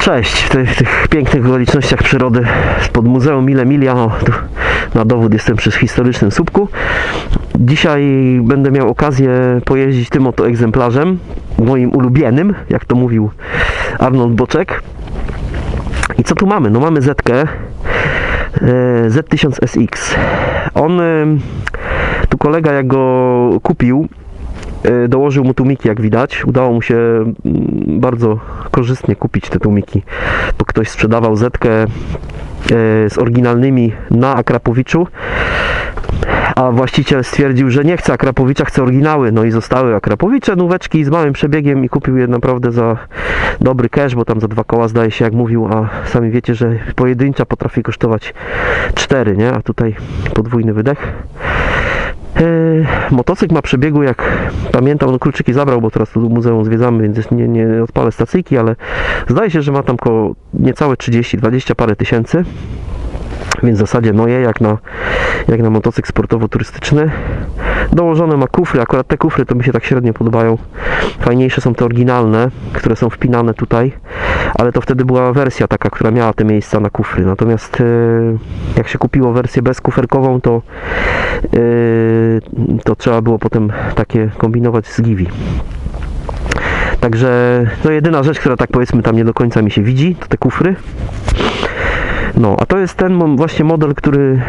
Cześć, w tych, tych pięknych okolicznościach przyrody spod Muzeum Mille Miglia, o, tu na dowód jestem przy historycznym słupku. Dzisiaj będę miał okazję pojeździć tym oto egzemplarzem, moim ulubionym, jak to mówił Arnold Boczek. I co tu mamy? No mamy Zetkę e, Z1000SX. On, e, tu kolega jak go kupił, dołożył mu tłumiki jak widać. Udało mu się mm, bardzo korzystnie kupić te tłumiki, bo ktoś sprzedawał Zetkę e, z oryginalnymi na Akrapowiczu, a właściciel stwierdził, że nie chce Akrapowicza, chce oryginały. No i zostały Akrapowicze, nóweczki z małym przebiegiem i kupił je naprawdę za dobry cash, bo tam za dwa koła zdaje się jak mówił, a sami wiecie, że pojedyncza potrafi kosztować cztery, nie? A tutaj podwójny wydech. Eee, motocykl ma przebiegu, jak pamiętam, no kluczyki zabrał, bo teraz tu muzeum zwiedzamy, więc nie, nie odpalę stacyjki, ale zdaje się, że ma tam koło niecałe 30, 20 parę tysięcy. Więc w zasadzie no je jak na, jak na motocykl sportowo-turystyczny. Dołożone ma kufry, akurat te kufry to mi się tak średnio podobają. Fajniejsze są te oryginalne, które są wpinane tutaj, ale to wtedy była wersja taka, która miała te miejsca na kufry. Natomiast e, jak się kupiło wersję bezkuferkową, to, e, to trzeba było potem takie kombinować z Givi. Także to jedyna rzecz, która tak powiedzmy tam nie do końca mi się widzi, to te kufry. No, a to jest ten właśnie model, który,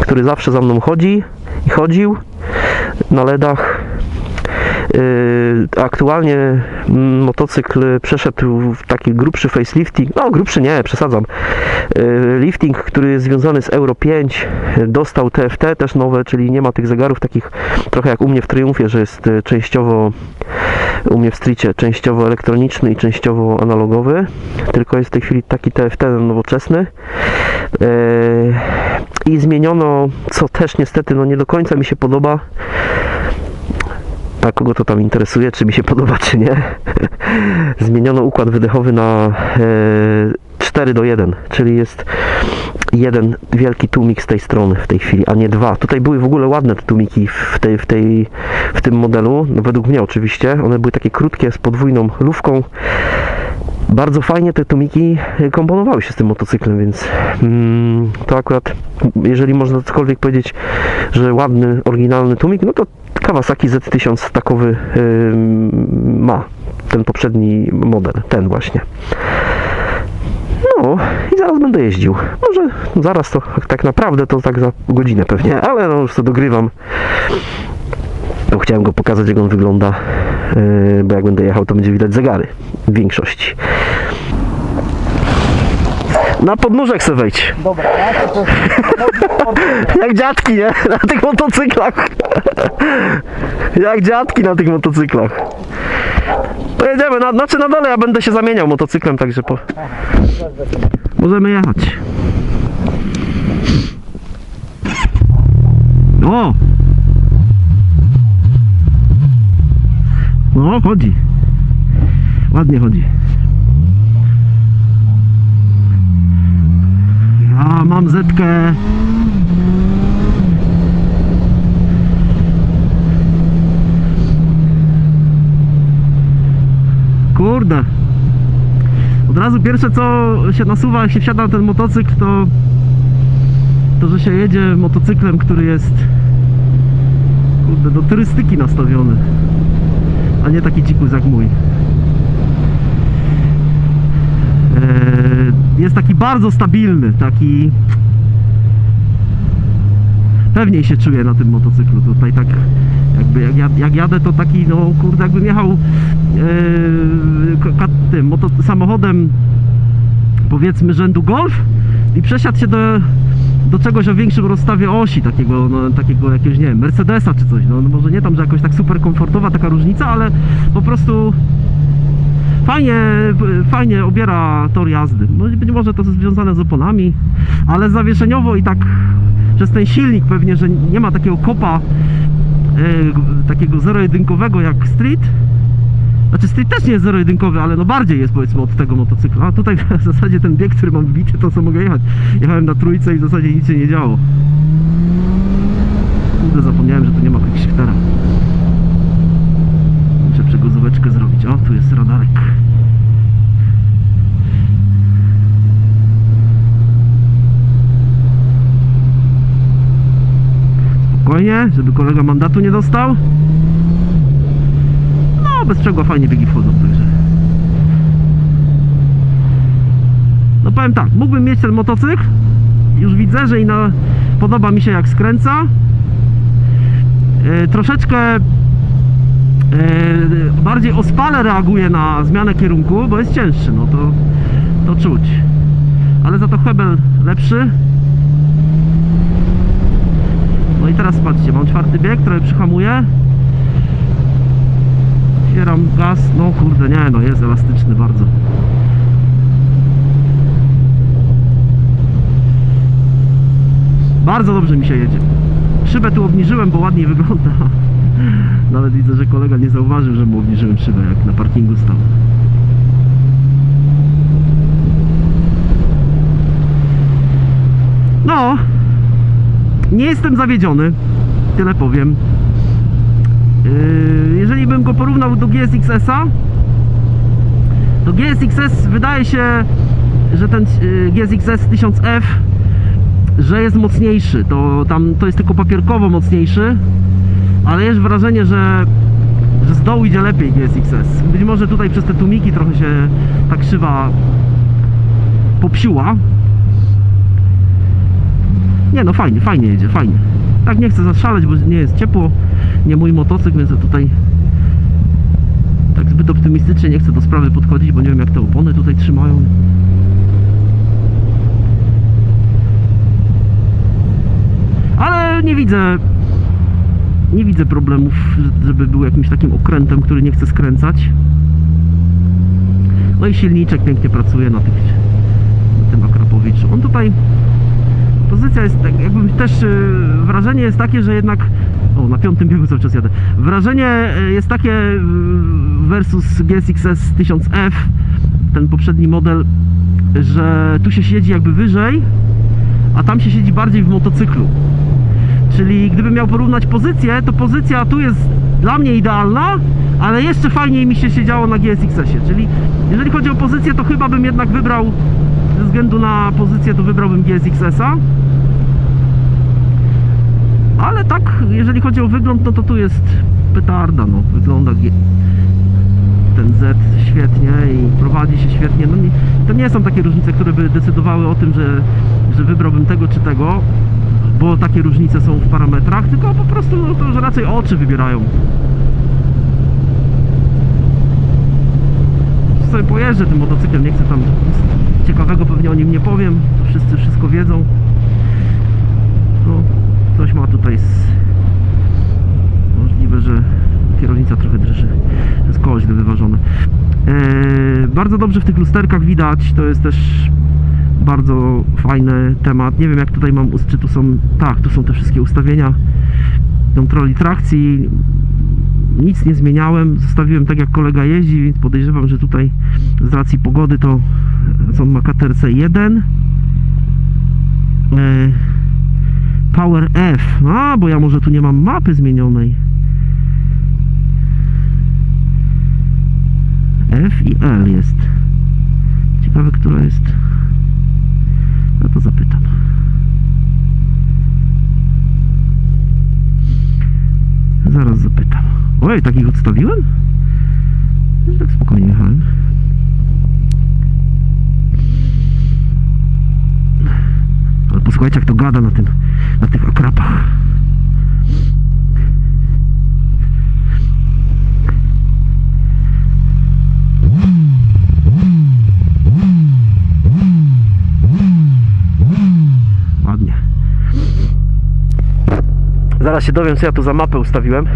który zawsze za mną chodzi i chodził na LEDach. Yy, aktualnie motocykl przeszedł w taki grubszy facelifting, no grubszy nie, przesadzam. Yy, lifting, który jest związany z Euro 5, dostał TFT też nowe, czyli nie ma tych zegarów takich trochę jak u mnie w Triumfie, że jest y, częściowo u mnie w Streetie częściowo elektroniczny i częściowo analogowy, tylko jest w tej chwili taki TFT nowoczesny. I zmieniono, co też niestety no nie do końca mi się podoba, a kogo to tam interesuje, czy mi się podoba, czy nie. Zmieniono układ wydechowy na e, 4 do 1, czyli jest jeden wielki tłumik z tej strony w tej chwili, a nie dwa. Tutaj były w ogóle ładne te tłumiki w, tej, w, tej, w tym modelu, no według mnie oczywiście. One były takie krótkie, z podwójną lufką. Bardzo fajnie te tłumiki komponowały się z tym motocyklem, więc mm, to akurat, jeżeli można cokolwiek powiedzieć, że ładny, oryginalny tłumik, no to Kawasaki Z1000 takowy ym, ma. Ten poprzedni model, ten właśnie. No i zaraz będę jeździł. Może zaraz to tak naprawdę to tak za godzinę pewnie, ale no już to dogrywam. No, chciałem go pokazać jak on wygląda, yy, bo jak będę jechał to będzie widać zegary w większości. Na podnóżek se wejdź. Dobra, ja to, to Jak dziadki, nie? Na tych motocyklach. Jak dziadki na tych motocyklach. Pojedziemy, na, znaczy na dole ja będę się zamieniał motocyklem, także po... Możemy jechać. O! No, chodzi. Ładnie chodzi. Ja mam zetkę. Kurde. Od razu pierwsze co się nasuwa, jak się wsiada na ten motocykl, to to, że się jedzie motocyklem, który jest kurde, do turystyki nastawiony, a nie taki dzikus jak mój. Eee, jest taki bardzo stabilny, taki pewniej się czuję na tym motocyklu. Tutaj tak jakby jak, jak jadę to taki no kurde jakbym jechał yy, tym moto, samochodem powiedzmy rzędu Golf i przesiadł się do, do czegoś o większym rozstawie osi, takiego, no, takiego jakiegoś, nie wiem, Mercedesa czy coś, no, no może nie tam, że jakoś tak super komfortowa taka różnica, ale po prostu fajnie, fajnie obiera tor jazdy. No, być może to jest związane z oponami, ale zawieszeniowo i tak przez ten silnik pewnie, że nie ma takiego kopa e, takiego zero-jedynkowego jak Street. Znaczy Street też nie jest zero-jedynkowy, ale no bardziej jest powiedzmy od tego motocykla. A tutaj w zasadzie ten bieg, który mam wbity, to co mogę jechać. Jechałem na trójce i w zasadzie nic się nie działo. Kurde, zapomniałem, że tu nie ma quick shiftera. Muszę przegozóweczkę zrobić. O, tu jest radarek. Żeby kolega mandatu nie dostał. No, bez czego fajnie biegi wchodzą, także. No powiem tak, mógłbym mieć ten motocykl. Już widzę, że i na, podoba mi się jak skręca. Yy, troszeczkę yy, bardziej ospale reaguje na zmianę kierunku, bo jest cięższy, no to, to czuć. Ale za to Hebel lepszy. No i teraz patrzcie, mam czwarty bieg, trochę przyhamuję. Otwieram gaz, no kurde, nie, no jest elastyczny bardzo. Bardzo dobrze mi się jedzie. Szybę tu obniżyłem, bo ładniej wygląda. Nawet widzę, że kolega nie zauważył, że mu obniżyłem szybę, jak na parkingu stał. No, nie jestem zawiedziony, tyle powiem. Yy, Jeżeli bym go porównał do GSX-a, to GSX-S wydaje się, że ten yy, GSX-S 1000F, że jest mocniejszy. To tam to jest tylko papierkowo mocniejszy, ale jest wrażenie, że, że z dołu idzie lepiej GSX-S. Być może tutaj przez te tłumiki trochę się ta krzywa popsiła, nie no, fajnie, fajnie jedzie, fajnie. Tak nie chcę zaszaleć, bo nie jest ciepło, nie mój motocykl, więc tutaj tak zbyt optymistycznie nie chcę do sprawy podchodzić, bo nie wiem jak te opony tutaj trzymają. Ale nie widzę nie widzę problemów, żeby był jakimś takim okrętem, który nie chce skręcać. No i silniczek pięknie pracuje na, tych, na tym Akrapowiczu. On tutaj pozycja jest tak, jakby też y, wrażenie jest takie, że jednak o, na piątym biegu cały czas jadę. Wrażenie y, jest takie y, versus GSX-S 1000F, ten poprzedni model, że tu się siedzi jakby wyżej, a tam się siedzi bardziej w motocyklu. Czyli gdybym miał porównać pozycję, to pozycja tu jest dla mnie idealna, ale jeszcze fajniej mi się siedziało na GSX-ie. Czyli jeżeli chodzi o pozycję, to chyba bym jednak wybrał względu na pozycję, to wybrałbym GSX-a. Ale tak, jeżeli chodzi o wygląd, no to tu jest petarda, no. Wygląda ten Z świetnie i prowadzi się świetnie. No to nie są takie różnice, które by decydowały o tym, że, że wybrałbym tego czy tego, bo takie różnice są w parametrach, tylko po prostu no, to, że raczej oczy wybierają. sobie pojeżdżę tym motocyklem, nie chcę tam ciekawego pewnie o nim nie powiem, wszyscy wszystko wiedzą. No, coś ma tutaj z... możliwe, że kierownica trochę drży, jest koło źle wyważone. Eee, bardzo dobrze w tych lusterkach widać, to jest też bardzo fajny temat. Nie wiem jak tutaj mam, czy tu są, tak, tu są te wszystkie ustawienia kontroli trakcji, nic nie zmieniałem, zostawiłem tak jak kolega jeździ, więc podejrzewam, że tutaj z racji pogody to co on ma KTRC 1 e, Power F, a bo ja może tu nie mam mapy zmienionej. F i L jest. Ciekawe, która jest. No to zapytam. Zaraz zapytam. Oj, takich odstawiłem? Ale posłuchajcie jak to gada na tym, na tych akrapach. Ładnie. Zaraz się dowiem, co ja tu za mapę ustawiłem.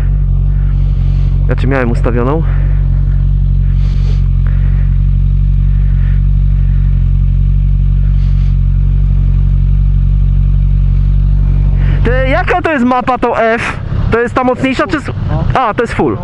Znaczy miałem ustawioną. Jaka to jest mapa to F? To jest ta mocniejsza czy... A, to jest full.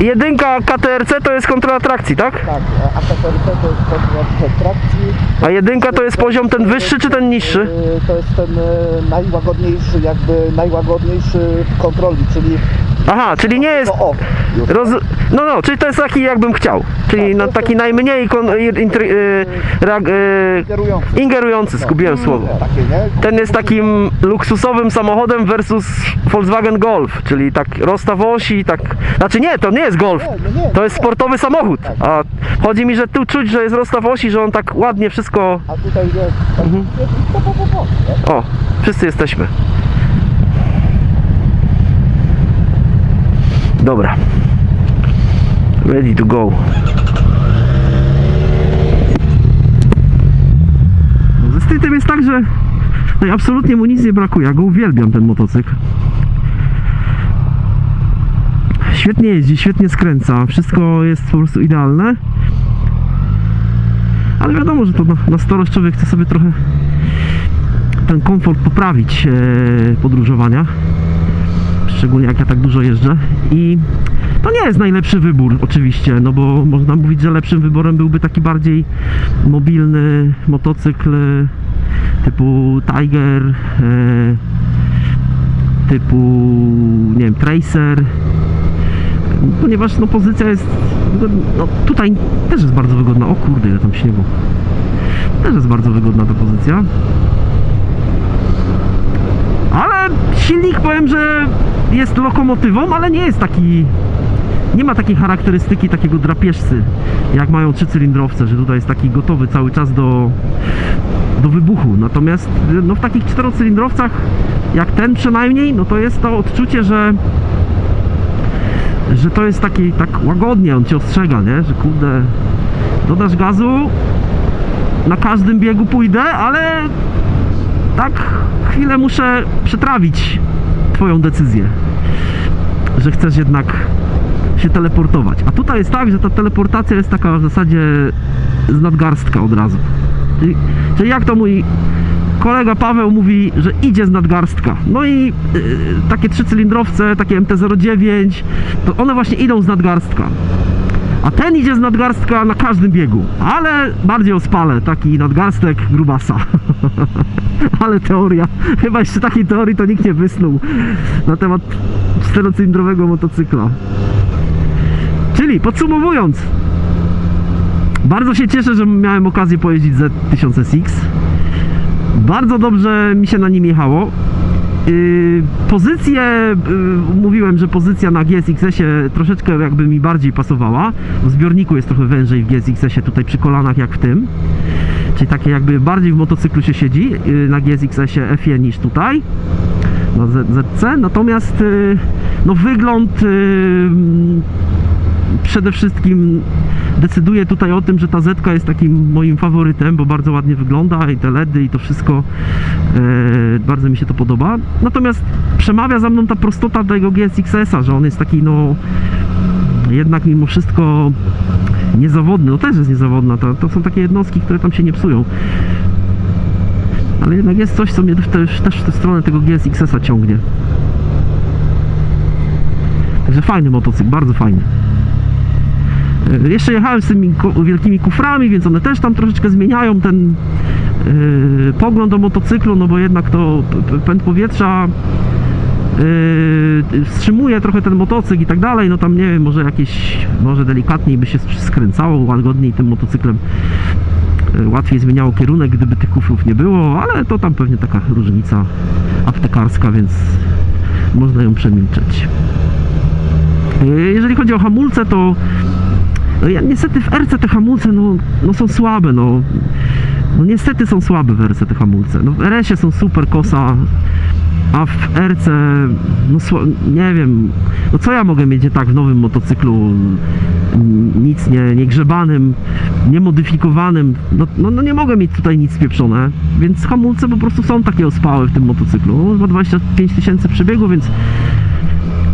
Jedynka KTRC to jest kontrola trakcji, tak? Tak, a KTRC to jest kontrola trakcji. A jedynka to jest poziom ten wyższy czy ten niższy? Yy, To jest ten yy, najłagodniejszy, jakby najłagodniejszy w kontroli, czyli Aha, czyli nie jest... O. Roz... No, no, czyli to jest taki jakbym chciał. Czyli Tak, taki najmniej kon... intry... y, y, Kierujący. ingerujący, zgubiłem słowo. Takie, nie? Ten jest takim luksusowym samochodem versus Volkswagen Golf, czyli tak rozstaw osi, tak... Znaczy nie, to nie jest Golf, no nie, to jest sportowy samochód. A chodzi mi, że tu czuć, że jest rozstaw osi, że on tak ładnie wszystko... A tutaj jest tak, Mhm. po, po, po, po, nie? O, wszyscy jesteśmy. Dobra. Ready to go. Ze Streetem jest tak, że no absolutnie mu nic nie brakuje. Ja go uwielbiam, ten motocykl. Świetnie jeździ, świetnie skręca. Wszystko jest po prostu idealne. Ale wiadomo, że to na, na starość człowiek chce sobie trochę ten komfort poprawić e, podróżowania. Szczególnie jak ja tak dużo jeżdżę. I to nie jest najlepszy wybór, oczywiście, no bo można mówić, że lepszym wyborem byłby taki bardziej mobilny motocykl typu Tiger, e, typu nie wiem, Tracer. Ponieważ no, pozycja jest. No, tutaj też jest bardzo wygodna. O kurde, ile tam śniegu. Też jest bardzo wygodna ta pozycja. Ale silnik powiem, że jest lokomotywą, ale nie jest taki. Nie ma takiej charakterystyki takiego drapieżcy, jak mają trzycylindrowce, że tutaj jest taki gotowy cały czas do, do wybuchu. Natomiast no, w takich czterocylindrowcach, jak ten przynajmniej, no to jest to odczucie, że że to jest taki tak łagodnie, on cię ostrzega, nie? Że kurde, dodasz gazu, na każdym biegu pójdę, ale tak chwilę muszę przetrawić twoją decyzję, że chcesz jednak się teleportować. A tutaj jest tak, że ta teleportacja jest taka w zasadzie z nadgarstka od razu. Czyli, czyli jak to mój kolega Paweł mówi, że idzie z nadgarstka. No i yy, takie trzycylindrowce, takie MT-09, to one właśnie idą z nadgarstka. A ten idzie z nadgarstka na każdym biegu, ale bardziej ospale, taki nadgarstek grubasa. ale teoria, chyba jeszcze takiej teorii to nikt nie wysnuł na temat czterocylindrowego motocykla. Czyli podsumowując, bardzo się cieszę, że miałem okazję pojeździć Z1000SX. Bardzo dobrze mi się na nim jechało. Yy, pozycję, yy, mówiłem, że pozycja na GSX-ie troszeczkę jakby mi bardziej pasowała. W zbiorniku jest trochę wężej w GSX-ie tutaj przy kolanach jak w tym. Czyli takie jakby bardziej w motocyklu się siedzi yy, na GSX-ie FE niż tutaj na ZC. Natomiast no wygląd przede wszystkim decyduje tutaj o tym, że ta Zetka jest takim moim faworytem, bo bardzo ładnie wygląda i te LEDy i to wszystko e, bardzo mi się to podoba. Natomiast przemawia za mną ta prostota tego GSX-a, że on jest taki no jednak mimo wszystko niezawodny, no też jest niezawodna, to, to są takie jednostki, które tam się nie psują. Ale jednak jest coś, co mnie też, też w tę stronę tego GSX-a ciągnie. Także fajny motocykl, bardzo fajny. E, Jeszcze jechałem z tymi wielkimi kuframi, więc one też tam troszeczkę zmieniają ten e, pogląd o motocyklu, no bo jednak to pęd powietrza e, wstrzymuje trochę ten motocykl i tak dalej, no tam nie wiem, może jakieś, może delikatniej by się skręcało, łagodniej tym motocyklem łatwiej zmieniało kierunek, gdyby tych kufrów nie było, ale to tam pewnie taka różnica aptekarska, więc można ją przemilczeć. Jeżeli chodzi o hamulce, to no ja, niestety w RC te hamulce no, no są słabe, no. No niestety są słabe w RC te hamulce. No w RS-ie są super kosa, a w RC, no nie wiem, no co ja mogę mieć nie tak w nowym motocyklu, nic nie, nie grzebanym, niemodyfikowanym, no, no, no nie mogę mieć tutaj nic spieprzone, więc hamulce po prostu są takie ospałe w tym motocyklu. No, ma 25 tysięcy przebiegu, więc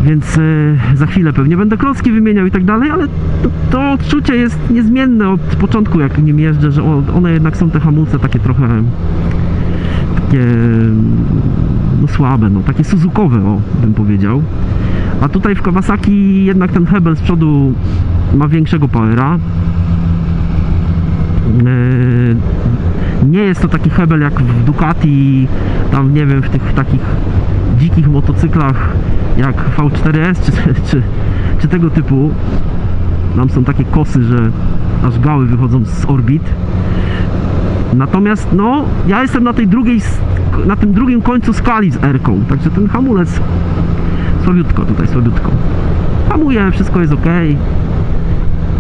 więc e, za chwilę pewnie będę klocki wymieniał i tak dalej, ale to, to odczucie jest niezmienne od początku jak nim jeżdżę, że one jednak są te hamulce takie trochę takie no słabe, no takie suzukowe o, bym powiedział. A tutaj w Kawasaki jednak ten hebel z przodu ma większego powera. E, Nie jest to taki hebel jak w Ducati, tam nie wiem, w tych takich dzikich motocyklach jak V4S czy, czy, czy tego typu. Tam są takie kosy, że aż gały wychodzą z orbit. Natomiast no, ja jestem na tej drugiej, na tym drugim końcu skali z R-ką, także ten hamulec słabiutko tutaj, słabiutko. Hamuje, wszystko jest ok,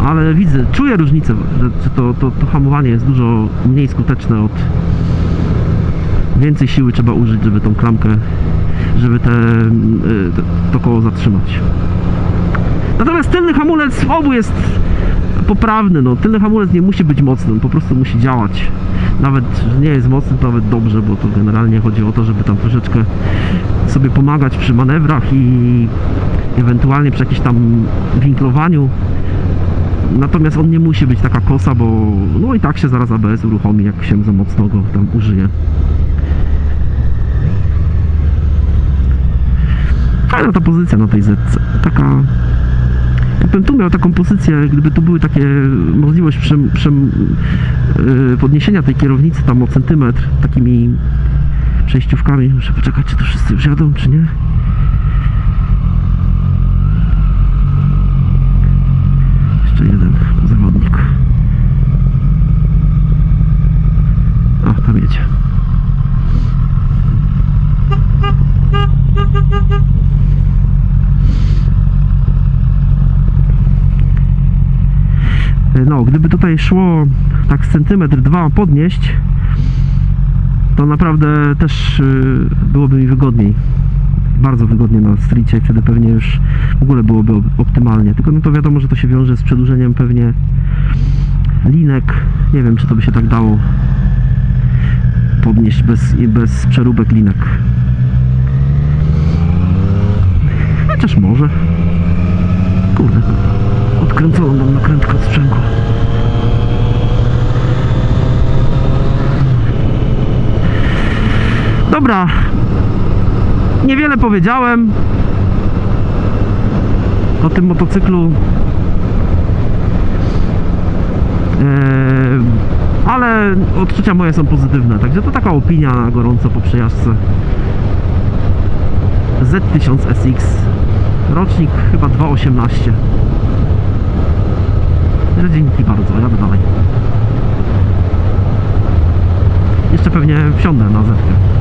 ale widzę, czuję różnicę, że to, to, to hamowanie jest dużo mniej skuteczne od więcej siły trzeba użyć, żeby tą klamkę, żeby te, y, to, koło zatrzymać. Natomiast tylny hamulec w obu jest poprawny, no. Tylny hamulec nie musi być mocny, po prostu musi działać. Nawet, nie jest mocny, to nawet dobrze, bo to generalnie chodzi o to, żeby tam troszeczkę sobie pomagać przy manewrach i ewentualnie przy jakimś tam winklowaniu. Natomiast on nie musi być taka kosa, bo no i tak się zaraz ABS uruchomi, jak się za mocno go tam użyje. Fajna ta pozycja na tej zetce. Taka Jakbym tu miał taką pozycję, gdyby tu były takie możliwość przem, przem, yy, podniesienia tej kierownicy tam o centymetr takimi przejściówkami. Muszę poczekać, czy to wszyscy już jadą, czy nie. Jeszcze jeden zawodnik. A, tam jedzie. No, gdyby tutaj szło tak centymetr, dwa podnieść, to naprawdę też y, byłoby mi wygodniej. Bardzo wygodnie na stricie, wtedy pewnie już w ogóle byłoby op- optymalnie. Tylko no to wiadomo, że to się wiąże z przedłużeniem pewnie linek. Nie wiem, czy to by się tak dało podnieść bez, bez przeróbek linek. Chociaż może. Kurde, odkręconą mam nakrętkę od sprzęgła. Dobra. Niewiele powiedziałem o tym motocyklu. Eee, ale odczucia moje są pozytywne, także to taka opinia na gorąco po przejażdżce. Z1000SX Rocznik chyba 2.18 Że Dzięki bardzo, jadę dalej. Jeszcze pewnie wsiądę na zetkę